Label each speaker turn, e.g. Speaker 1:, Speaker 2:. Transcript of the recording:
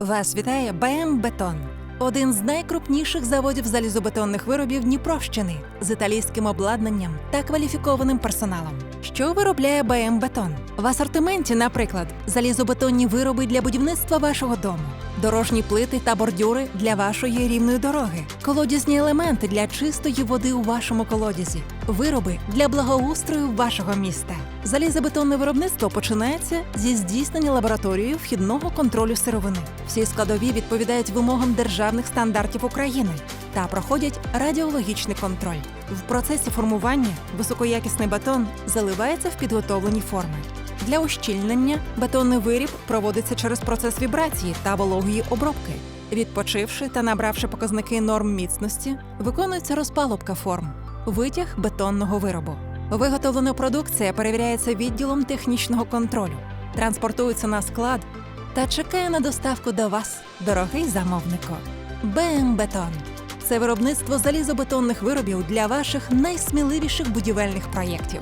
Speaker 1: Вас вітає БМ Бетон, один з найкрупніших заводів залізобетонних виробів Дніпровщини з італійським обладнанням та кваліфікованим персоналом. Що виробляє БМ Бетон? В асортименті, наприклад, залізобетонні вироби для будівництва вашого дому, дорожні плити та бордюри для вашої рівної дороги, колодязні елементи для чистої води у вашому колодязі, вироби для благоустрою вашого міста. Залізобетонне виробництво починається зі здійснення лабораторією вхідного контролю сировини. Всі складові відповідають вимогам державних стандартів України та проходять радіологічний контроль. В процесі формування високоякісний бетон заливається в підготовлені форми. Для ущільнення бетонний виріб проводиться через процес вібрації та вологої обробки. Відпочивши та набравши показники норм міцності, виконується розпалубка форм, витяг бетонного виробу. Виготовлена продукція перевіряється відділом технічного контролю, транспортується на склад та чекає на доставку до вас, дорогий замовнику. БМ Бетон це виробництво залізобетонних виробів для ваших найсміливіших будівельних проєктів.